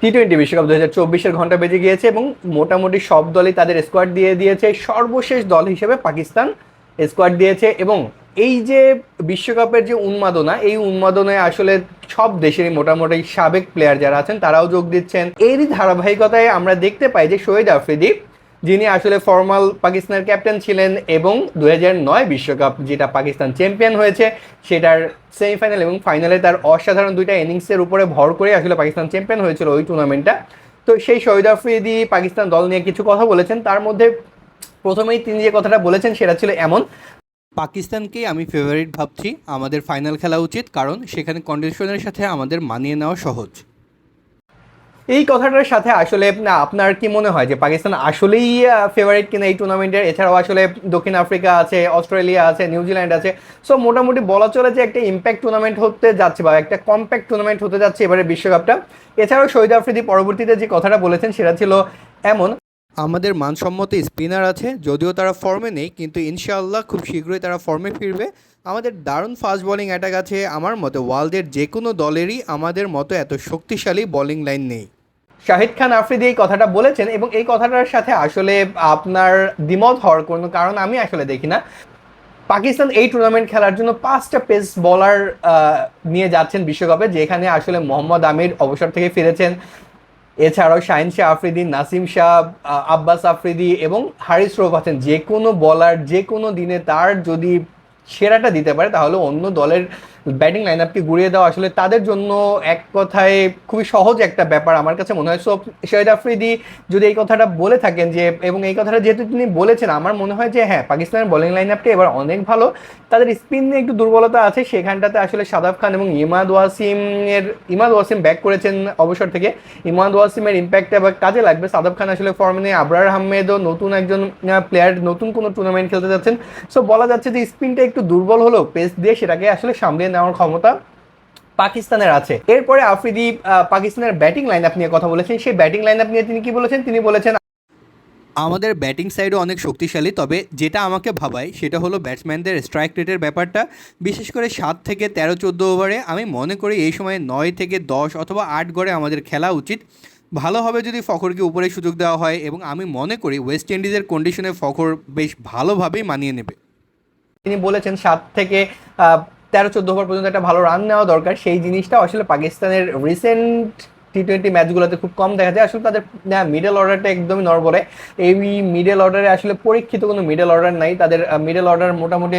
T twenty বিশ্বকাপ দু হাজার চব্বিশের ঘণ্টা বেজে গিয়েছে এবং মোটামুটি সব দলই তাদের স্কোয়াড দিয়ে দিয়েছে। সর্বশেষ দল হিসেবে পাকিস্তান স্কোয়াড দিয়েছে এবং এই যে বিশ্বকাপের যে উন্মাদনা, এই উন্মাদনায় আসলে সব দেশেরই মোটামুটি সাবেক প্লেয়ার যারা আছেন তারাও যোগ দিচ্ছেন। এরই ধারাবাহিকতায় আমরা দেখতে পাই যে শহীদ আফ্রিদি যিনি আসলে ফর্মাল পাকিস্তানের ক্যাপ্টেন ছিলেন এবং দু নয় বিশ্বকাপ যেটা পাকিস্তান চ্যাম্পিয়ন হয়েছে, সেটার সেমিফাইনাল এবং ফাইনালে তার অসাধারণ দুইটা ইনিংসের উপরে ভর করে আসলে পাকিস্তান চ্যাম্পিয়ন হয়েছিল ওই টুর্নামেন্টটা তো সেই শহীদ আফ্রিদি পাকিস্তান দল নিয়ে কিছু কথা বলেছেন। তার মধ্যে প্রথমেই তিনি যে কথাটা বলেছেন সেটা ছিল এমন পাকিস্তানকেই আমি ফেভারিট ভাবছি, আমাদের ফাইনাল খেলা উচিত, কারণ সেখানে কন্ডিশনের সাথে আমাদের মানিয়ে নেওয়া সহজ। এই কথাটার সাথে আসলে আপনার কি মনে হয় যে পাকিস্তান আসলেই ফেভারিট কিনা এই টুর্নামেন্টের এছাড়াও আসলে দক্ষিণ আফ্রিকা আছে, অস্ট্রেলিয়া আছে নিউজিল্যান্ড আছে। সো মোটামুটি বলা চলে যে একটা ইম্প্যাক্ট টুর্নামেন্ট হতে যাচ্ছে বা একটা কম্প্যাক্ট টুর্নামেন্ট হতে যাচ্ছে এবারে বিশ্বকাপটা। এছাড়াও শহীদ আফ্রিদি পরবর্তীতে যে কথাটা বলেছেন সেটা ছিল এমন। আমাদের মানসম্মত স্পিনার আছে, যদিও তারা ফর্মে নেই, কিন্তু ইনশাআল্লাহ খুব শীঘ্রই তারা ফর্মে ফিরবে। আমাদের দারুণ ফাস্ট বোলিং অ্যাটাক আছে, আমার মতে ওয়ার্ল্ডের যে কোনো দলেরই আমাদের মতো এত শক্তিশালী বোলিং লাইন নেই। শাহিদ খান আফ্রিদি এই কথাটা বলেছেন এবং এই কথাটার সাথে আসলে আপনার দ্বিমত হওয়ার কোনো কারণ আমি আসলে দেখি না। পাকিস্তান এই টুর্নামেন্ট খেলার জন্য পাঁচটা পেস বলার নিয়ে যাচ্ছেন বিশ্বকাপে, যেখানে আসলে মোহাম্মদ আমির অবসর থেকে ফিরেছেন। এছাড়াও শাহিন শাহ আফ্রিদি, নাসিম শাহ আব্বাস আফ্রিদি এবং হারিস রোফ আছেন। যে কোনো বলার যে কোনো দিনে তার যদি সেরাটা দিতে পারে, তাহলে অন্য দলের ব্যাটিং লাইন আপকে ঘুরিয়ে দেওয়া আসলে তাদের জন্য এক কথায় খুবই সহজ একটা ব্যাপার আমার কাছে মনে হয়। সো শহীদ আফ্রিদি যদি এই কথাটা বলে থাকেন যে, এবং এই কথাটা যেহেতু তিনি বলেছেন, আমার মনে হয় যে হ্যাঁ পাকিস্তানের বোলিং লাইন আপটা এবার অনেক ভালো। তাদের স্পিন নিয়ে একটু দুর্বলতা আছে, সেখানটাতে আসলে সাদাব খান এবং ইমাদ ওয়াসিমের, ইমাদ ওয়াসিম ব্যাক করেছেন অবসর থেকে। ইমাদ ওয়াসিমের ইম্প্যাক্ট এবার কাজে লাগবে। সাদাব খান আসলে ফর্মে নেই আবরার আহমেদও নতুন একজন প্লেয়ার নতুন কোনো টুর্নামেন্ট খেলতে যাচ্ছেন। সো বলা যাচ্ছে যে স্পিনটা একটু দুর্বল হলেও পেস দিয়ে সেটাকে আসলে সামলিয়ে নেওয়ার ক্ষমতা পাকিস্তানের আছে। এরপরে আফ্রিদি পাকিস্তানের ব্যাটিং লাইন আপনি কথা বলেছেন। সেই ব্যাটিং লাইন আপ নিয়ে তিনি কি বলেছেন? তিনি বলেছেন আমাদের ব্যাটিং সাইডও অনেক শক্তিশালী তবে যেটা আমাকে ভাবায় সেটা হলো ব্যাটসম্যানদের স্ট্রাইক রেটের ব্যাপারটা। বিশেষ করে সাত থেকে তেরো চোদ্দ ওভারে আমি মনে করি এই সময় নয় থেকে দশ অথবা আট গড়ে আমাদের খেলা উচিত। ভালোভাবে যদি ফখরকে উপরে সুযোগ দেওয়া হয় এবং আমি মনে করি ওয়েস্ট ইন্ডিজের কন্ডিশনে ফখর বেশ ভালোভাবেই মানিয়ে নেবে। তিনি বলেছেন সাত থেকে তেরো চোদ্দ ওভার পর্যন্ত একটা ভালো রান নেওয়া দরকার। সেই জিনিসটা আসলে পাকিস্তানের রিসেন্ট টি টোয়েন্টি ম্যাচগুলোতে খুব কম দেখা যায়। আসলে তাদের মিডল অর্ডারটা একদমই নড়বড়ে। এই মিডল অর্ডারে আসলে পরীক্ষিত কোনো মিডল অর্ডার নাই। তাদের মিডল অর্ডার মোটামুটি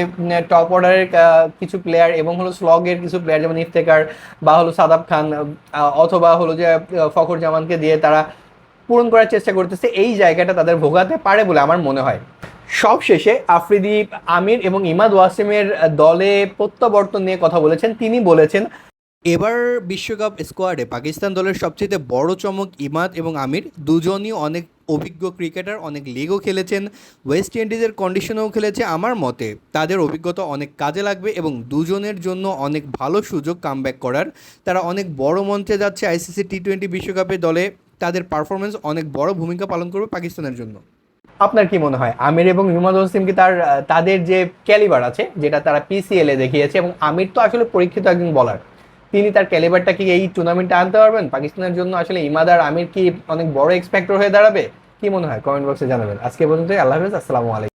টপ অর্ডারের কিছু প্লেয়ার এবং হলো স্লগের কিছু প্লেয়ার যেমন ইফতেকার বা হলো সাদাব খান অথবা হলো যে ফখর জামানকে দিয়ে তারা পূরণ করার চেষ্টা করতেছে। এই জায়গাটা তাদের ভোগাতে পারে বলে আমার মনে হয়। সব শেষে আফ্রিদি আমির এবং ইমাদ ওয়াসিমের দলে প্রত্যাবর্তন নিয়ে কথা বলেছেন। তিনি বলেছেন, এবার বিশ্বকাপ স্কোয়াডে পাকিস্তান দলের সবচেয়ে বড় চমক ইমাদ এবং আমির। দুজনই অনেক অভিজ্ঞ ক্রিকেটার, অনেক লিগও খেলেছেন, ওয়েস্ট ইন্ডিজের কন্ডিশনেও খেলেছে আমার মতে। তাদের অভিজ্ঞতা অনেক কাজে লাগবে এবং দুজনের জন্য অনেক ভালো সুযোগ কামব্যাক করার। তারা অনেক বড় মঞ্চে যাচ্ছে আইসিসি টি টোয়েন্টি বিশ্বকাপে দলে। তাদের পারফরমেন্স অনেক বড় ভূমিকা পালন করবে পাকিস্তানের জন্য। আপনার কি মনে হয়? আমির এবং হিমাদ ওয়াসিম কি তার তাদের যে ক্যালিবার আছে, যেটা তারা পিসিএল এ দেখিয়েছে, এবং আমির তো আসলে পরীক্ষিত একজন বলার তিনি তার ক্যালিবারটা কি এই টুর্নামেন্টে আনতে পারবেন? পাকিস্তানের জন্য আসলে ইমাদ আর আমির কি অনেক বড় এক্সপেক্টর হয়ে দাঁড়াবে? কি মনে হয়? কমেন্ট বক্সে জানাবেন। আজকে পর্যন্ত আল্লাহ হাফেজ, আসসালামু আলাইকুম।